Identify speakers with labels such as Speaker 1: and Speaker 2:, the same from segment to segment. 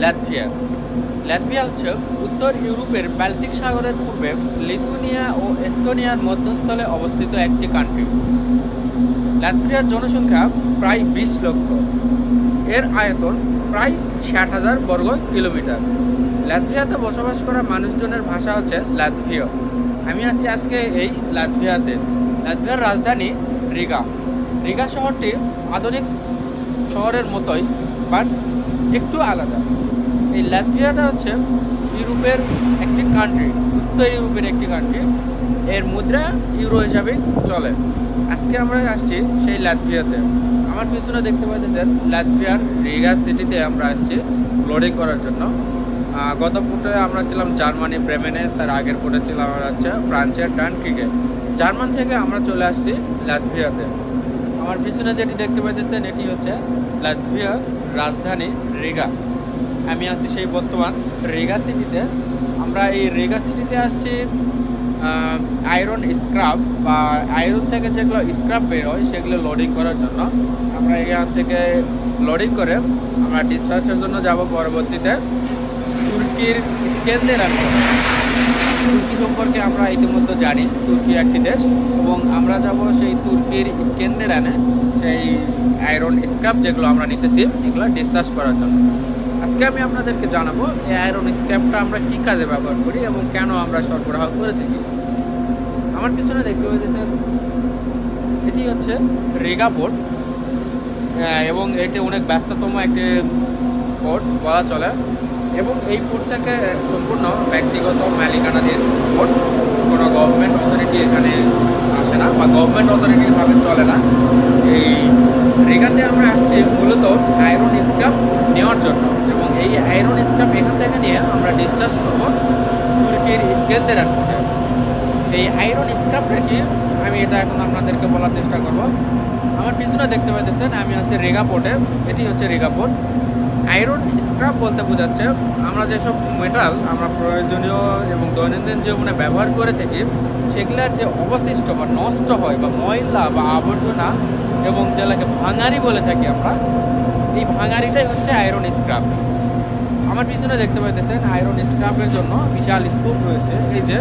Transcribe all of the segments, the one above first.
Speaker 1: Latvia. Latvia হচ্ছে উত্তর ইউরোপের বাল্টিক সাগরের পূর্বে লিথুনিয়া ও এস্তোনিয়ার মধ্যস্থলে অবস্থিত একটি কান্ট্রি ল্যাটভিয়ার জনসংখ্যা প্রায় বিশ লক্ষ। এর আয়তন প্রায় ষাট হাজার বর্গ কিলোমিটার। ল্যাটভিয়াতে বসবাস করা মানুষজনের ভাষা হচ্ছে ল্যাটভিয়। আমি আছি আজকে এই ল্যাটভিয়াতে। ল্যাটভিয়ার রাজধানী রিগা। রিগা শহরটি আধুনিক শহরের মতোই বাট একটু আলাদা। এই ল্যাটভিয়াটা হচ্ছে ইউরোপের একটি কান্ট্রি উত্তর ইউরোপের একটি কান্ট্রি এর মুদ্রা ইউরো হিসাবে চলে। আজকে আমরা আসছি সেই ল্যাটভিয়াতে। আমার পিছনে দেখতে পাচ্ছেন ল্যাটভিয়ার রিগা সিটিতে আমরা আসছি লোডিং করার জন্য। গত ফুটে আমরা ছিলাম জার্মানি, ব্রেমেনে, তার আগের ফুটে ছিলাম আমরা হচ্ছে ফ্রান্সের ডান ক্রিকে জার্মান থেকে আমরা চলে আসছি ল্যাটভিয়াতে। আমার পিছনে যেটি দেখতে পাইতেছেন, এটি হচ্ছে লাটভিয়ার রাজধানী রিগা। আমি আছি সেই বর্তমান রেগা সিটিতে। আমরা এই রেগা সিটিতে আসছি আয়রন স্ক্রাব বা আয়রন থেকে যেগুলো স্ক্রাব বের হয়, সেগুলো লোডিং করার জন্য। আমরা এখান থেকে লোডিং করে আমরা ডিসচার্জের জন্য যাব পরবর্তীতে তুর্কির স্কেন্দের তুর্কি সম্পর্কে আমরা ইতিমধ্যে জানি। তুর্কি একটি দেশ এবং আমরা যাব সেই তুর্কির স্কেন্ডেরানে, সেই আয়রন স্ক্র্যাপ যেগুলো আমরা নিতেছি, এগুলো ডিসচার্জ করার জন্য। আজকে আমি আপনাদেরকে জানাব, এই আয়রন স্ক্র্যাপটা আমরা কী কাজে ব্যবহার করি এবং কেন আমরা সরবরাহ করে থাকি। আমার পিছনে দেখতে পাচ্ছেন এটি হচ্ছে রেগা পোর্ট এবং এটি অনেক ব্যস্ততম একটি পোর্ট বলা চলে। এবং এই পোর্ট থেকে সম্পূর্ণ ব্যক্তিগত মালিকানাধীন পোর্ট কোনো গভর্নমেন্ট অথরিটি এখানে আসে না বা গভর্নমেন্ট অথরিটিভাবে চলে না। এই রেগাতে আমরা আসছি মূলত আয়রন স্ক্রাব নেওয়ার জন্য এবং এই আয়রন স্ক্রাব এখান থেকে নিয়ে আমরা ডিসচার্জ করব তুর্কির স্কেলদের পোর্টে এই আয়রন স্ক্রাবটা কি আমি এটা এখন আপনাদেরকে বলার চেষ্টা করব। আমার পিছনে দেখতে পাচ্ছেন আমি আছি রেগা পোর্টে এটি হচ্ছে রেগা পোর্ট আয়রন স্ক্রাব বলতে বোঝাচ্ছে, আমরা যেসব মেটাল আমরা প্রয়োজনীয় এবং দৈনন্দিন জীবনে ব্যবহার করে থাকি, সেগুলার যে অবশিষ্ট বা নষ্ট হয় বা ময়লা বা আবর্জনা এবং যেটাকে ভাঙারি বলে থাকি আমরা, এই ভাঙারিটাই হচ্ছে আয়রন স্ক্রাব। আমার পিছনে দেখতে পাইতেছেন আয়রন স্ক্রাবের জন্য বিশাল স্তূপ রয়েছে। এই যে,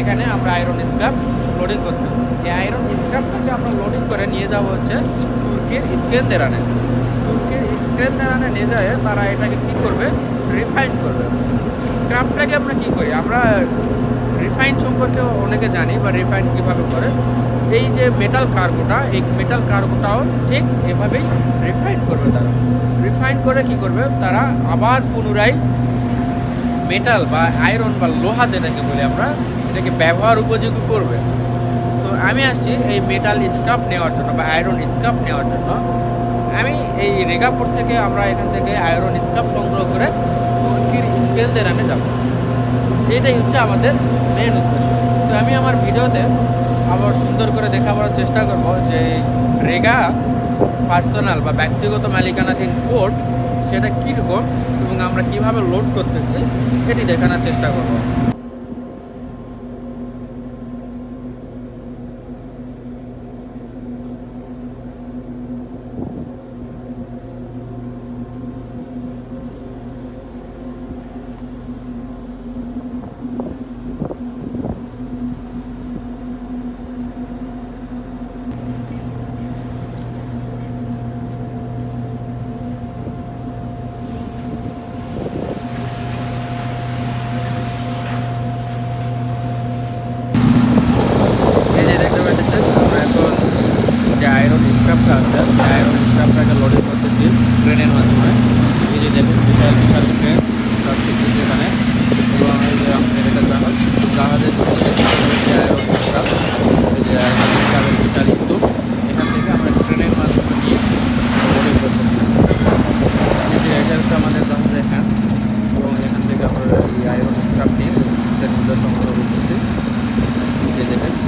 Speaker 1: এখানে আমরা আয়রন স্ক্রাব লোডিং করতেছি। এই আয়রন স্ক্রাবটাকে আমরা লোডিং করে নিয়ে যাব হচ্ছে তুর্কির স্কেন্দেরানে স্কেন্দেরানে নিয়ে যায় তারা এটাকে কী করবে? রিফাইন করবে। স্ক্রাবটাকে আমরা কী করি? আমরা রিফাইন সম্পর্কে অনেকে জানি বা রিফাইন কীভাবে করে। এই যে মেটাল কার্গোটা এই মেটাল কার্গোটাও ঠিক এভাবেই রিফাইন করবে তারা। রিফাইন করে কি করবে? তারা আবার পুনরায় মেটাল বা আয়রন বা লোহা যেটাকে বলি আমরা, এটাকে ব্যবহার উপযোগী করবে। তো আমি আসছি এই মেটাল স্ক্রাপ নেওয়ার জন্য বা আয়রন স্ক্রাপ নেওয়ার জন্য। আমি এই রেগাপুর থেকে আমরা এখান থেকে আয়রন স্ক্রাপ সংগ্রহ করে তুর্কির স্কেন্দেরানে যাব। এটাই হচ্ছে আমাদের মেন উদ্দেশ্য। তো আমি আমার ভিডিওতে আবার সুন্দর করে দেখাবার চেষ্টা করব যে রেগা পার্সোনাল বা ব্যক্তিগত মালিকানাধীন কোড সেটা কীরকম এবং আমরা কীভাবে লোড করতেছি, এটি দেখানোর চেষ্টা করব।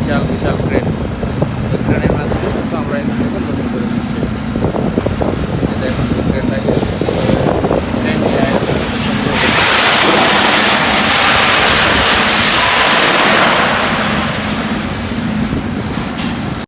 Speaker 1: বিশাল বিশাল ট্রেন